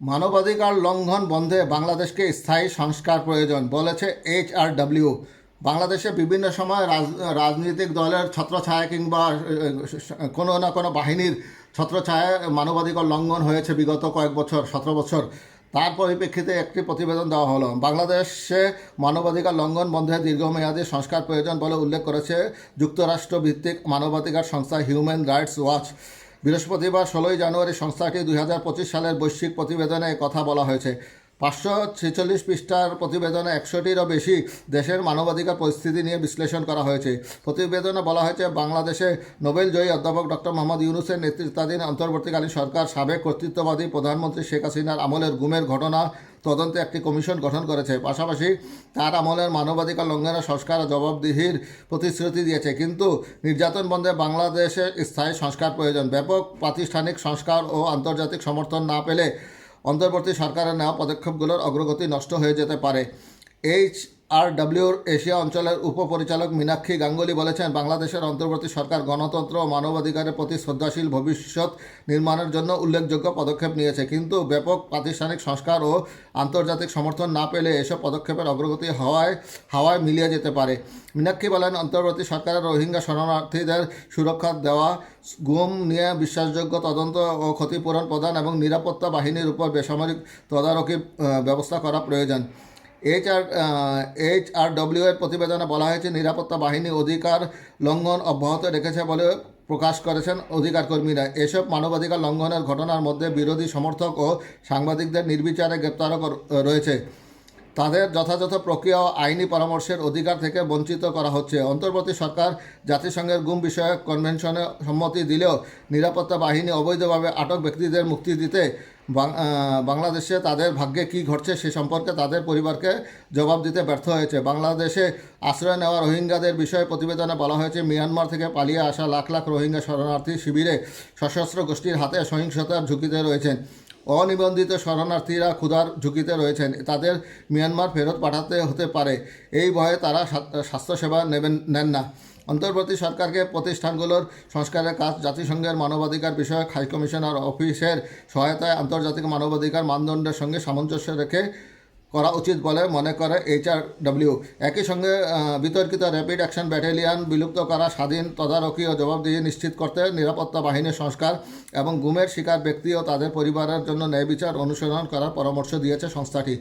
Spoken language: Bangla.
মানবাধিকার লঙ্ঘন বন্ধে বাংলাদেশকে স্থায়ী সংস্কার প্রয়োজন, বলেছে এইচ আর এইচআরডব্লিউ বাংলাদেশে বিভিন্ন সময় রাজ- রাজনৈতিক দলের ছত্রছায়া কিংবা কোনো না কোনো বাহিনীর ছত্রছায়ায় মানবাধিকার লঙ্ঘন হয়েছে বিগত কয়েক বছর, সতেরো বছর। তার পরিপ্রেক্ষিতে একটি প্রতিবেদন দেওয়া হলো। বাংলাদেশে মানবাধিকার লঙ্ঘন বন্ধে দীর্ঘমেয়াদী সংস্কার প্রয়োজন বলে উল্লেখ করেছে যুক্তরাষ্ট্র ভিত্তিক মানবাধিকার সংস্থা হিউম্যান রাইটস ওয়াচ। বৃহস্পতিবার ষোলোই জানুয়ারি সংস্থাটি দুই হাজার পঁচিশ সালের বৈশ্বিক প্রতিবেদনে কথা বলা হয়েছে। পাঁচশো ছেচল্লিশ পৃষ্ঠার প্রতিবেদনে একশোটিরও বেশি দেশের মানবাধিকার পরিস্থিতি নিয়ে বিশ্লেষণ করা হয়েছে। প্রতিবেদনে বলা হয়েছে, বাংলাদেশে নোবেল জয়ী অধ্যাপক ডক্টর মোহাম্মদ ইউনুসের নেতৃত্বাধীন অন্তর্বর্তীকালীন সরকার সাবেক কর্তৃত্ববাদী প্রধানমন্ত্রী শেখ হাসিনার আমলের গুমের ঘটনা তদন্তে একটি কমিশন গঠন করেছে। পাশাপাশি তার আমলের মানবাধিকার লঙ্ঘনের সংস্কার জবাবদিহির প্রতিশ্রুতি দিয়েছে। কিন্তু নির্যাতন বন্ধে বাংলাদেশে স্থায়ী সংস্কার প্রয়োজন। ব্যাপক প্রাতিষ্ঠানিক সংস্কার ও আন্তর্জাতিক সমর্থন না পেলে অন্তর্বর্তী সরকারের নেওয়া পদক্ষেপগুলোর অগ্রগতি নষ্ট হয়ে যেতে পারে। এইচ আর ডাব্লিউর এশিয়া অঞ্চলের উপপরিচালক মীনাক্ষী গাঙ্গুলি বলেছেন, বাংলাদেশের অন্তর্বর্তী সরকার গণতন্ত্র ও মানবাধিকারের প্রতি শ্রদ্ধাশীল ভবিষ্যৎ নির্মাণের জন্য উল্লেখযোগ্য পদক্ষেপ নিয়েছে। কিন্তু ব্যাপক প্রাতিষ্ঠানিক সংস্কার ও আন্তর্জাতিক সমর্থন না পেলে এসব পদক্ষেপের অগ্রগতি হওয়ায়, হাওয়ায় মিলিয়ে যেতে পারে। মীনাক্ষী বলেন, অন্তর্বর্তী সরকারের রোহিঙ্গা শরণার্থীদের সুরক্ষা দেওয়া, গুম নিয়ে বিশ্বাসযোগ্য তদন্ত ও ক্ষতিপূরণ প্রদান এবং নিরাপত্তা বাহিনীর উপর বেসামরিক তদারকি ব্যবস্থা করা প্রয়োজন। H R H R W এর প্রতিবেদনে বলা হয়েছে, নিরাপত্তা বাহিনী অধিকার লঙ্ঘন অব্যাহত রেখেছে বলে প্রকাশ করেছেন অধিকার কর্মীরা এসব মানবাধিকার লঙ্ঘনের ঘটনার মধ্যে বিরোধী সমর্থক ও সাংবাদিকদের নির্বিচারে গ্রেপ্তারও রয়েছে। তাদের যথাযথ প্রক্রিয়া ও আইনি পরামর্শের অধিকার থেকে বঞ্চিত করা হচ্ছে। অন্তর্বর্তী সরকার জাতিসংঘের গুম বিষয়ক কনভেনশনে সম্মতি দিলেও নিরাপত্তা বাহিনী অবৈধভাবে আটক ব্যক্তিদের মুক্তি দিতে বাংলাদেশে তাদের ভাগ্যে কী ঘটছে সে সম্পর্কে তাদের পরিবারকে জবাব দিতে ব্যর্থ হয়েছে। বাংলাদেশে আশ্রয় নেওয়া রোহিঙ্গাদের বিষয়ে প্রতিবেদনে বলা হয়েছে, মিয়ানমার থেকে পালিয়ে আসা লাখ লাখ রোহিঙ্গা শরণার্থী শিবিরে সশস্ত্র গোষ্ঠীর হাতে সহিংসতার ঝুঁকিতে রয়েছেন। অনিবন্ধিত শরণার্থীরা ক্ষুধার ঝুঁকিতে রয়েছেন। তাদের মিয়ানমার ফেরত পাঠাতে হতে পারে। এই ভয়ে তারা স্বাস্থ্যসেবা নেবেন নেন না। অন্তর্বর্তী সরকারকে প্রতিষ্ঠানগুলোর সংস্কারের কাজ জাতিসংঘের মানবাধিকার বিষয়ক হাই কমিশনার অফিসের সহায়তায় আন্তর্জাতিক মানবাধিকার মানদণ্ডের সঙ্গে সামঞ্জস্য রেখে করা উচিত বলে মনে করে এইচআরডব্লিউ একই সঙ্গে বিতর্কিত র্যাপিড অ্যাকশন ব্যাটালিয়ন বিলুপ্ত করা, স্বাধীন তদারকি ও জবাবদিহি নিশ্চিত করতে, নিরাপত্তা বাহিনীর সংস্কার এবং গুমের শিকার ব্যক্তি ও তাদের পরিবারের জন্য ন্যায় বিচার অনুসরণ করার পরামর্শ দিয়েছে সংস্থাটি।